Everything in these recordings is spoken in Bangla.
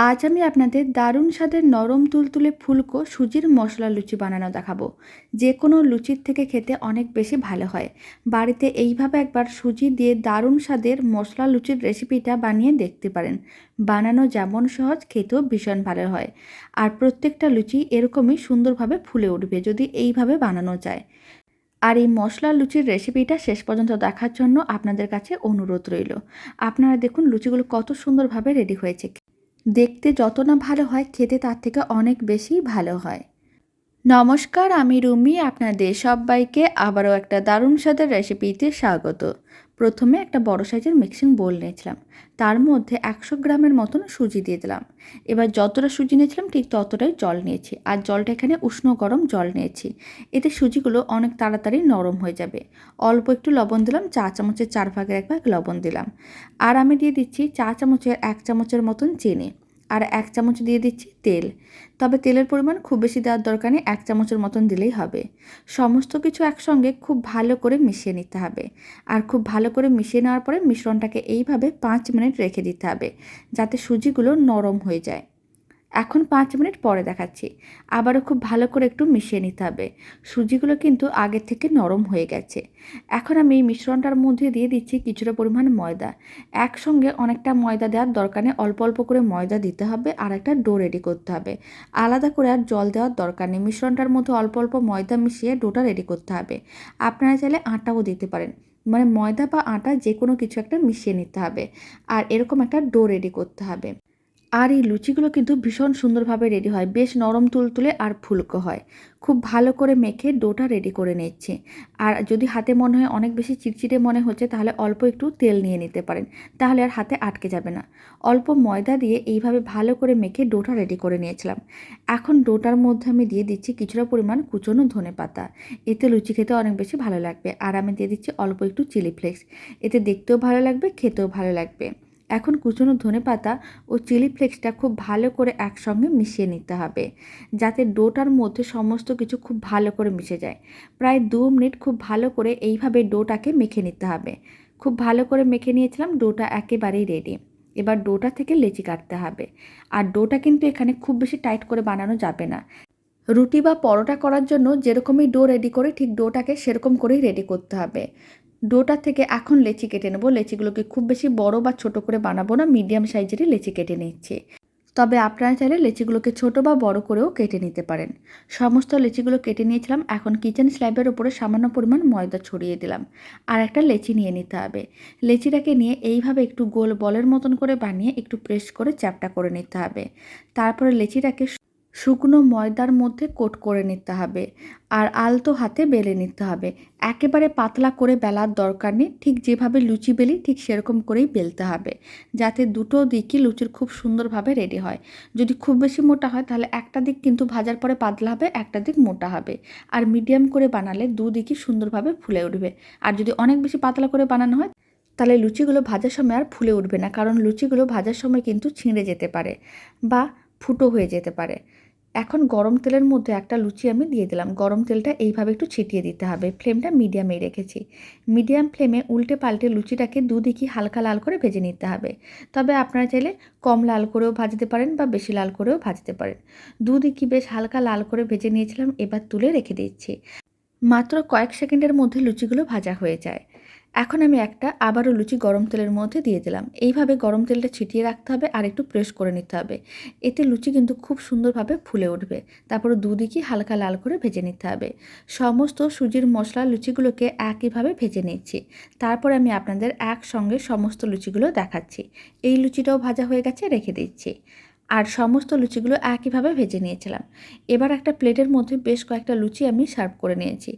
আজ আমি আপনাদের দারুণ স্বাদের নরম তুলতুলে ফুলকো সুজির মশলা লুচি বানানো দেখাবো। যে কোনো লুচির থেকে খেতে অনেক বেশি ভালো হয়। বাড়িতে এইভাবে একবার সুজি দিয়ে দারুণ স্বাদের মশলা লুচির রেসিপিটা বানিয়ে দেখতে পারেন। বানানো যেমন সহজ, খেতেও ভীষণ ভালো হয়। আর প্রত্যেকটা লুচি এরকমই সুন্দরভাবে ফুলে উঠবে যদি এইভাবে বানানো যায়। আর এই মশলা লুচির রেসিপিটা শেষ পর্যন্ত দেখার জন্য আপনাদের কাছে অনুরোধ রইল। আপনারা দেখুন লুচিগুলো কত সুন্দরভাবে রেডি হয়েছে। দেখতে যত না ভালো হয়, খেতে তার থেকে অনেক বেশি ভালো হয়। নমস্কার, আমি রুমি, আপনাদের সবাইকে আবারও একটা দারুণ সাদের রেসিপিতে স্বাগত। প্রথমে একটা বড় সাইজের মিক্সিং বোল নিয়েছিলাম। তার মধ্যে একশো গ্রামের মতন সুজি দিয়ে দিলাম। এবার যতটা সুজি নিয়েছিলাম ঠিক ততটাই জল নিয়েছি আর জলটা এখানে উষ্ণ গরম জল নিয়েছি। এতে সুজিগুলো অনেক তাড়াতাড়ি নরম হয়ে যাবে। অল্প একটু লবণ দিলাম, চা চামচের চার ভাগের এক ভাগ লবণ দিলাম। আর আমি দিয়ে দিচ্ছি চা চামচের এক চামচের মতন চিনি। আর এক চামচ দিয়ে দিচ্ছি তেল। তবে তেলের পরিমাণ খুব বেশি দেওয়ার দরকার নেই, এক চামচের মতন দিলেই হবে। সমস্ত কিছু একসঙ্গে খুব ভালো করে মিশিয়ে নিতে হবে। আর খুব ভালো করে মিশিয়ে নেওয়ার পরে মিশ্রণটাকে এইভাবে পাঁচ মিনিট রেখে দিতে হবে, যাতে সুজিগুলো নরম হয়ে যায়। এখন পাঁচ মিনিট পরে দেখাচ্ছি। আবারও খুব ভালো করে একটু মিশিয়ে নিতে হবে। সুজিগুলো কিন্তু আগের থেকে নরম হয়ে গেছে। এখন আমি এই মিশ্রণটার মধ্যে দিয়ে দিচ্ছি কিছুটা পরিমাণ ময়দা। একসঙ্গে অনেকটা ময়দা দেওয়ার দরকার নেই। অল্প অল্প করে ময়দা দিতে হবে আর একটা ডো রেডি করতে হবে। আলাদা করে আর জল দেওয়ার দরকার নেই। মিশ্রণটার মধ্যে অল্প অল্প ময়দা মিশিয়ে ডোটা রেডি করতে হবে। আপনারা চাইলে আটাও দিতে পারেন। মানে ময়দা বা আটা যে কোনো কিছু একটা মিশিয়ে নিতে হবে। আর এরকম একটা ডো রেডি করতে হবে। আর এই লুচিগুলো কিন্তু ভীষণ সুন্দরভাবে রেডি হয়। বেশ নরম তুলতুলে আর ফুলকো হয়। খুব ভালো করে মেখে ডোটা রেডি করে নিচ্ছে। আর যদি হাতে মনে হয় অনেক বেশি চিটচিটে মনে হচ্ছে, তাহলে অল্প একটু তেল নিয়ে নিতে পারেন। তাহলে আর হাতে আটকে যাবে না। অল্প ময়দা দিয়ে এইভাবে ভালো করে মেখে ডোটা রেডি করে নিয়েছিলাম। এখন ডোটার মধ্যে আমি দিয়ে দিচ্ছি কিছুটা পরিমাণ কুচনো ধনে পাতা। এতে লুচি খেতে অনেক বেশি ভালো লাগবে। আর আমি দিয়ে দিচ্ছি অল্প একটু চিলি ফ্লেক্স। এতে দেখতেও ভালো লাগবে, খেতেও ভালো লাগবে। এখন কুচনো ধনে পাতা ও চিলি ফ্লেক্সটা খুব ভালো করে একসঙ্গে মিশিয়ে নিতে হবে, যাতে ডোটার মধ্যে সমস্ত কিছু খুব ভালো করে মিশে যায়। প্রায় দু মিনিট খুব ভালো করে এইভাবে ডোটাকে মেখে নিতে হবে। খুব ভালো করে মেখে নিয়েছিলাম, ডোটা একেবারেই রেডি এবার ডোটা থেকে লেচি কাটতে হবে। আর ডোটা কিন্তু এখানে খুব বেশি টাইট করে বানানো যাবে না। রুটি বা পরোটা করার জন্য যেরকমই ডো রেডি করে ঠিক ডোটাকে সেরকম করেই রেডি করতে হবে। ডোটা থেকে এখন লেচি কেটে নেব। লেচিগুলোকে খুব বেশি বড় বা ছোট করে বানাবো না, মিডিয়াম সাইজেরই লেচি কেটে নিচ্ছি। তবে আপনারা চাইলে লেচিগুলোকে ছোট বা বড় করেও কেটে নিতে পারেন। সমস্ত লেচিগুলো কেটে নিয়েছিলাম, এখন কিচেন স্ল্যাবের উপরে সামান্য পরিমাণ ময়দা ছড়িয়ে দিলাম। আর একটা লেচি নিয়ে নিতে হবে। লেচিটাকে নিয়ে এইভাবে একটু গোল বলের মতন করে বানিয়ে একটু প্রেস করে চ্যাপটা করে নিতে হবে। তারপরে লেচিটাকে শুকনো ময়দার মধ্যে কোট করে নিতে হবে আর আলতো হাতে বেলে নিতে হবে। একেবারে পাতলা করে বেলার দরকার নেই, ঠিক যেভাবে লুচি বেলি ঠিক সেরকম করেই বেলতে হবে, যাতে দুটো দিকই লুচির খুব সুন্দরভাবে রেডি হয়। যদি খুব বেশি মোটা হয় তাহলে একটা দিক কিন্তু ভাজার পরে পাতলা হবে, একটা দিক মোটা হবে। আর মিডিয়াম করে বানালে দুদিকই সুন্দরভাবে ফুলে উঠবে। আর যদি অনেক বেশি পাতলা করে বানানো হয় তাহলে লুচিগুলো ভাজার সময় আর ফুলে উঠবে না, কারণ লুচিগুলো ভাজার সময় কিন্তু ছিঁড়ে যেতে পারে বা ফুটো হয়ে যেতে পারে। এখন গরম তেলের মধ্যে একটা লুচি আমি দিয়ে দিলাম। গরম তেলটা এইভাবে একটু ছিটিয়ে দিতে হবে। ফ্লেমটা মিডিয়ামেই রেখেছি। মিডিয়াম ফ্লেমে উল্টে পাল্টে লুচিটাকে দুদিকই হালকা লাল করে ভেজে নিতে হবে। তবে আপনারা চাইলে কম লাল করেও ভাজতে পারেন বা বেশি লাল করেও ভাজতে পারেন। দুদিকই বেশ হালকা লাল করে ভেজে নিয়েছিলাম, এবার তুলে রেখে দিচ্ছি। মাত্র কয়েক সেকেন্ডের মধ্যে লুচিগুলো ভাজা হয়ে যায়। এখন আমি একটা আবারও লুচি গরম তেলের মধ্যে দিয়ে দিলাম। এইভাবে গরম তেলটা ছিটিয়ে রাখতে হবে আর একটু প্রেস করে নিতে হবে। এতে লুচি কিন্তু খুব সুন্দরভাবে ফুলে উঠবে। তারপরে দুদিকই হালকা লাল করে ভেজে নিতে হবে। সমস্ত সুজির মশলা লুচিগুলোকে একইভাবে ভেজে নিচ্ছি। তারপর আমি আপনাদের একসঙ্গে সমস্ত লুচিগুলো দেখাচ্ছি। এই লুচিটাও ভাজা হয়ে গেছে, রেখে দিচ্ছি। আর সমস্ত লুচিগুলো একইভাবে ভেজে নিয়েছিলাম। এবার একটা প্লেটের মধ্যে বেশ কয়েকটা লুচি আমি সার্ভ করে নিয়েছি।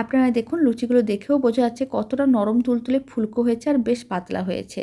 আপনারা দেখুন, লুচিগুলো দেখেও বোঝা যাচ্ছে কতটা নরম, তুলতুলে, ফুলকো হয়েছে আর বেশ পাতলা হয়েছে।